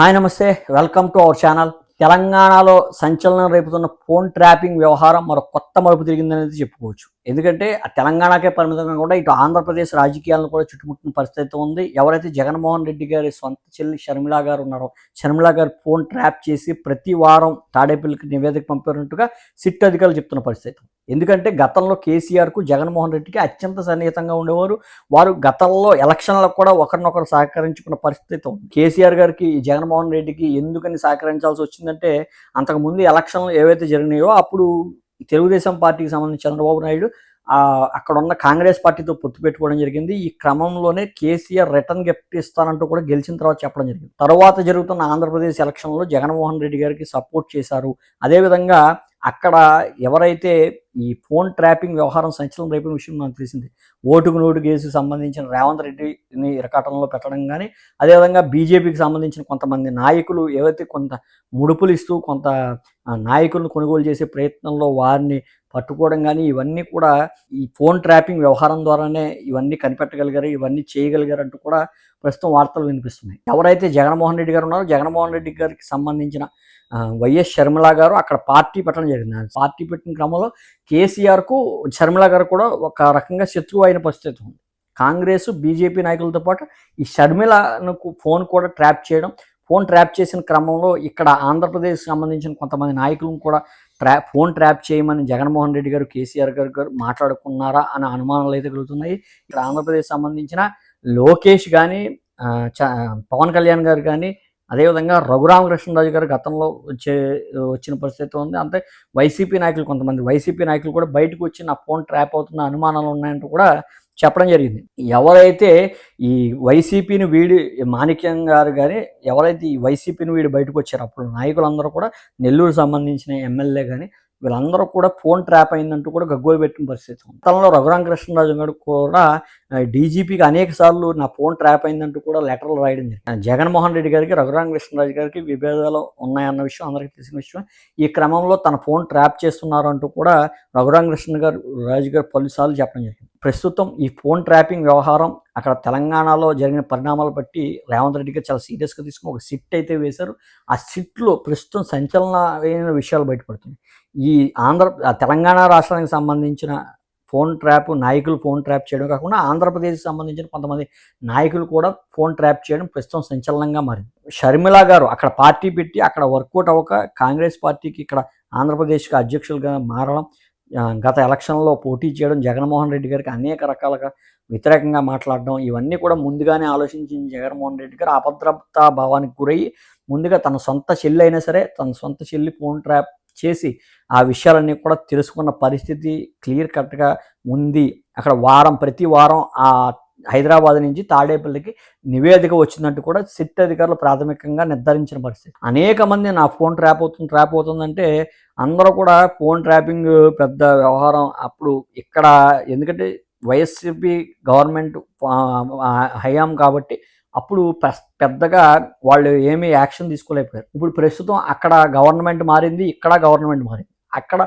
Hi నమస్తే welcome to our channel. తెలంగాణలో సంచలనం రేపుతున్న ఫోన్ ట్రాపింగ్ వ్యవహారం మరో కొత్త మలుపు తిరిగిందనేది చెప్పుకోవచ్చు. ఎందుకంటే ఆ తెలంగాణకే పరిమితంగా కూడా ఇటు ఆంధ్రప్రదేశ్ రాజకీయాలను కూడా చుట్టుముట్టిన పరిస్థితి ఉంది. ఎవరైతే జగన్మోహన్ రెడ్డి గారి సొంత చెల్లి షర్మిల గారు ఉన్నారో షర్మిల గారు ఫోన్ ట్రాప్ చేసి ప్రతి వారం తాడేపల్లికి నివేదిక పంపినట్టుగా సిట్ అధికారులు చెప్తున్న పరిస్థితి. ఎందుకంటే గతంలో కేసీఆర్కు జగన్మోహన్ రెడ్డికి అత్యంత సన్నిహితంగా ఉండేవారు. వారు గతంలో ఎలక్షన్లకు కూడా ఒకరినొకరు సహకరించుకున్న పరిస్థితి ఉంది. కేసీఆర్ గారికి జగన్మోహన్ రెడ్డికి ఎందుకని సహకరించాల్సి వచ్చిందంటే అంతకుముందు ఎలక్షన్లు ఏవైతే జరిగినాయో అప్పుడు తెలుగుదేశం పార్టీకి సంబంధించి చంద్రబాబు నాయుడు అక్కడ ఉన్న కాంగ్రెస్ పార్టీతో పొత్తు పెట్టుకోవడం జరిగింది. ఈ క్రమంలోనే కేసీఆర్ రిటర్న్ గిఫ్ట్ ఇస్తానంటూ కూడా గెలిచిన తర్వాత చెప్పడం జరిగింది. తర్వాత జరుగుతున్న ఆంధ్రప్రదేశ్ ఎలక్షన్లో జగన్మోహన్ రెడ్డి గారికి సపోర్ట్ చేశారు. అదేవిధంగా అక్కడ ఎవరైతే ఈ ఫోన్ ట్రాపింగ్ వ్యవహారం సంచలనం రేపిన విషయం నాకు తెలిసింది. ఓటుకు నోటు కేసుకు సంబంధించిన రేవంత్ రెడ్డిని ఇరకాటంలో పెట్టడం కానీ అదేవిధంగా బీజేపీకి సంబంధించిన కొంతమంది నాయకులు ఏవైతే కొంత ముడుపులు ఇస్తూ కొంత నాయకులను కొనుగోలు చేసే ప్రయత్నంలో వారిని పట్టుకోవడం కానీ ఇవన్నీ కూడా ఈ ఫోన్ ట్రాపింగ్ వ్యవహారం ద్వారానే ఇవన్నీ కనిపెట్టగలిగారు ఇవన్నీ చేయగలిగారు అంటూ కూడా ప్రస్తుతం వార్తలు వినిపిస్తున్నాయి. ఎవరైతే జగన్మోహన్ రెడ్డి గారు ఉన్నారో జగన్మోహన్ రెడ్డి గారికి సంబంధించిన వైఎస్ షర్మిల గారు అక్కడ పార్టీ పెట్టడం జరిగింది. పార్టీ పెట్టిన క్రమంలో కేసీఆర్కు షర్మిల గారు కూడా ఒక రకంగా శత్రువు అయిన పరిస్థితి ఉంది. కాంగ్రెస్ బీజేపీ నాయకులతో పాటు ఈ షర్మిలను ఫోన్ కూడా ట్రాప్ చేయడం ఫోన్ ట్రాప్ చేసిన క్రమంలో ఇక్కడ ఆంధ్రప్రదేశ్ సంబంధించిన కొంతమంది నాయకులను కూడా ట్రా ఫోన్ ట్రాప్ చేయమని జగన్మోహన్ రెడ్డి గారు కేసీఆర్ గారు గారు మాట్లాడుకున్నారా అనే అనుమానాలు అయితే కలుగుతున్నాయి. ఇక్కడ ఆంధ్రప్రదేశ్ సంబంధించిన లోకేష్ కానీ పవన్ కళ్యాణ్ గారు కానీ అదేవిధంగా రఘురామకృష్ణరాజు గారు గతంలో వచ్చే వచ్చిన పరిస్థితి ఉంది. అంతే వైసీపీ నాయకులు కొంతమంది వైసీపీ నాయకులు కూడా బయటకు వచ్చి నా ఫోన్ ట్రాప్ అవుతున్న అనుమానాలు ఉన్నాయంటూ కూడా చెప్పడం జరిగింది. ఎవరైతే ఈ వైసీపీని వీడి మాణిక్యం గారు కానీ ఎవరైతే ఈ వైసీపీని వీడి బయటకు వచ్చారో అప్పుడు నాయకులందరూ కూడా నెల్లూరు సంబంధించిన ఎమ్మెల్యే కానీ వీళ్ళందరూ కూడా ఫోన్ ట్రాప్ అయిందంటూ కూడా గగ్గోలు పెట్టిన పరిస్థితి ఉంది. గతంలో రఘురామకృష్ణరాజు గారు కూడా డీజీపీకి అనేక సార్లు నా ఫోన్ ట్రాప్ అయిందంటూ కూడా లెటర్లు రాయడం జరిగింది. జగన్మోహన్ రెడ్డి గారికి రఘురామకృష్ణరాజు గారికి విభేదాలు ఉన్నాయన్న విషయం అందరికీ తెలిసిన విషయం. ఈ క్రమంలో తన ఫోన్ ట్రాప్ చేస్తున్నారు అంటూ కూడా రఘురామకృష్ణ గారు రాజు గారు పలుసార్లు చెప్పడం జరిగింది. ప్రస్తుతం ఈ ఫోన్ ట్రాపింగ్ వ్యవహారం అక్కడ తెలంగాణలో జరిగిన పరిణామాలు బట్టి రేవంత్ రెడ్డి గారు చాలా సీరియస్గా తీసుకుని ఒక సిట్ అయితే వేశారు. ఆ సిట్లో ప్రస్తుతం సంచలనమైన విషయాలు బయటపడుతున్నాయి. ఈ ఆంధ్ర తెలంగాణ రాష్ట్రానికి సంబంధించిన ఫోన్ ట్రాప్ నాయకులు ఫోన్ ట్రాప్ చేయడం కాకుండా ఆంధ్రప్రదేశ్కి సంబంధించిన కొంతమంది నాయకులు కూడా ఫోన్ ట్రాప్ చేయడం ప్రస్తుతం సంచలనంగా మారింది. షర్మిల గారు అక్కడ పార్టీ పెట్టి అక్కడ వర్కౌట్ అవ్వక కాంగ్రెస్ పార్టీకి ఇక్కడ ఆంధ్రప్రదేశ్కి అధ్యక్షులుగా మారడం గత ఎలక్షన్లో పోటీ చేయడం జగన్మోహన్ రెడ్డి గారికి అనేక రకాలుగా వ్యతిరేకంగా మాట్లాడడం ఇవన్నీ కూడా ముందుగానే ఆలోచించిన జగన్మోహన్ రెడ్డి గారు అభద్రతా భావానికి గురయ్యి ముందుగా తన సొంత చెల్లి అయినా సరే తన సొంత చెల్లి ఫోన్ ట్రాప్ చేసి ఆ విషయాలన్నీ కూడా తెలుసుకున్న పరిస్థితి క్లియర్ కట్గా ఉంది. అక్కడ వారం ప్రతి వారం ఆ హైదరాబాద్ నుంచి తాడేపల్లికి నివేదిక వచ్చిందంటూ కూడా సిట్ అధికారులు ప్రాథమికంగా నిర్ధారించిన పరిస్థితి. అనేక మంది నా ఫోన్ ట్రాప్ అవుతుంది ట్రాప్ అవుతుందంటే అందరూ కూడా ఫోన్ ట్రాపింగ్ పెద్ద వ్యవహారం అప్పుడు ఇక్కడ ఎందుకంటే వైఎస్సీపీ గవర్నమెంట్ హయాం కాబట్టి అప్పుడు పెద్దగా వాళ్ళు ఏమీ యాక్షన్ తీసుకోలేకపోయారు. ఇప్పుడు ప్రస్తుతం అక్కడ గవర్నమెంట్ మారింది ఇక్కడ గవర్నమెంట్ మారింది. అక్కడ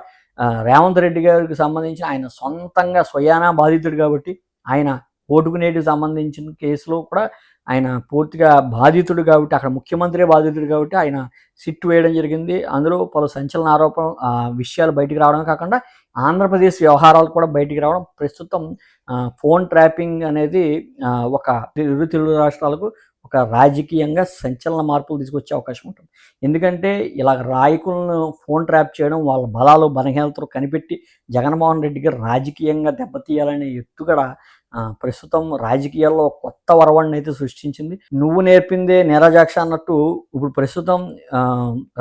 రేవంత్ రెడ్డి గారికి సంబంధించి ఆయన సొంతంగా స్వయానా బాధితుడు కాబట్టి ఆయన ఓటుకునేటికి సంబంధించిన కేసులో కూడా ఆయన పూర్తిగా బాధితుడు కాబట్టి అక్కడ ముఖ్యమంత్రి బాధితుడు కాబట్టి ఆయన సిట్ వేయడం జరిగింది. అందులో పలు సంచలన ఆరోపణ విషయాలు బయటికి రావడం కాకుండా ఆంధ్రప్రదేశ్ వ్యవహారాలు కూడా బయటికి రావడం ప్రస్తుతం ఫోన్ ట్రాపింగ్ అనేది ఒక ఇరు తెలుగు రాష్ట్రాలకు ఒక రాజకీయంగా సంచలన మార్పులు తీసుకొచ్చే అవకాశం ఉంటుంది. ఎందుకంటే ఇలా రాయకులను ఫోన్ ట్రాప్ చేయడం వాళ్ళ బలాలు బలహీనతలు కనిపెట్టి జగన్మోహన్ రెడ్డికి రాజకీయంగా దెబ్బతీయాలనే ఎత్తుగడ కూడా ప్రస్తుతం రాజకీయాల్లో కొత్త వరవడిని అయితే సృష్టించింది. నువ్వు నేర్పిందే నీరజాక్ష అన్నట్టు ఇప్పుడు ప్రస్తుతం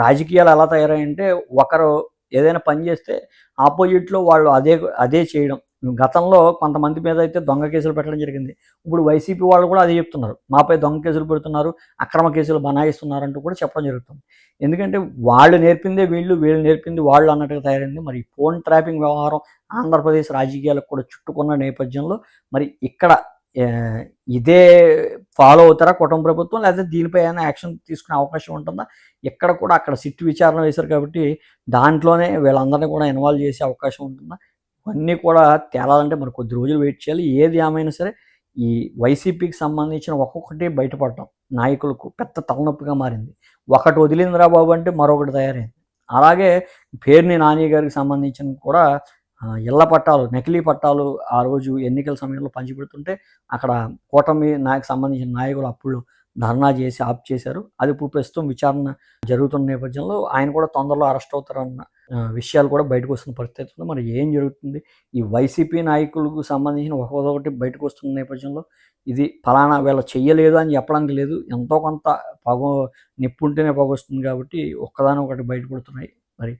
రాజకీయాలు ఎలా తయారాయంటే ఒకరు ఏదైనా పని చేస్తే ఆపోజిట్లో వాళ్ళు అదే అదే చేయడం గతంలో కొంతమంది మీద అయితే దొంగ కేసులు పెట్టడం జరిగింది. ఇప్పుడు వైసీపీ వాళ్ళు కూడా అదే చెప్తున్నారు. మాపై దొంగ కేసులు పెడుతున్నారు అక్రమ కేసులు బనాయిస్తున్నారు అంటూ కూడా చెప్పడం జరుగుతుంది. ఎందుకంటే వాళ్ళు నేర్పిందే వీళ్ళు వీళ్ళు నేర్పింది వాళ్ళు అన్నట్టుగా తయారైంది. మరి ఫోన్ ట్రాపింగ్ వ్యవహారం ఆంధ్రప్రదేశ్ రాజకీయాలకు కూడా చుట్టుకున్న నేపథ్యంలో మరి ఇక్కడ ఇదే ఫాలో అవుతారా కుటుంబ ప్రభుత్వం? లేకపోతే దీనిపై ఏమైనా యాక్షన్ తీసుకునే అవకాశం ఉంటుందా? ఎక్కడ కూడా అక్కడ సిట్ విచారణ వేశారు కాబట్టి దాంట్లోనే వీళ్ళందరినీ కూడా ఇన్వాల్వ్ చేసే అవకాశం ఉంటుందా? ఇవన్నీ కూడా తేలాలంటే మరి కొద్ది రోజులు వెయిట్ చేయాలి. ఏది ఏమైనా సరే ఈ వైసీపీకి సంబంధించిన ఒక్కొక్కటి బయటపడటం. నాయకులకు పెద్ద తలనొప్పిగా మారింది. ఒకటి వదిలిందిరా బాబు అంటే మరొకటి తయారైంది. అలాగే పేరుని నాని గారికి సంబంధించిన కూడా ఇళ్ళ పట్టాలు నకిలీ పట్టాలు ఆ రోజు ఎన్నికల సమయంలో పంచిపెడుతుంటే అక్కడ కూటమి నాయకు సంబంధించిన నాయకులు అప్పుడు ధర్నా చేసి ఆప్ చేశారు. అది ఇప్పుడు ప్రస్తుతం విచారణ జరుగుతున్న నేపథ్యంలో ఆయన కూడా తొందరలో అరెస్ట్ అవుతారన్న విషయాలు కూడా బయటకు వస్తున్న పరిస్థితి ఉంది. మరి ఏం జరుగుతుంది? ఈ వైసీపీ నాయకులకు సంబంధించిన ఒక్కొక్కటి బయటకు వస్తున్న నేపథ్యంలో ఇది ఫలానా వీళ్ళ చెయ్యలేదు అని చెప్పడానికి లేదు. ఎంతో కొంత పగ నిప్పుంటేనే పగ వస్తుంది కాబట్టి ఒక్కదాని ఒకటి బయటపడుతున్నాయి. మరి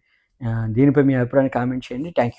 దీనిపై మీ అభిప్రాయాన్ని కామెంట్ చేయండి. Thank you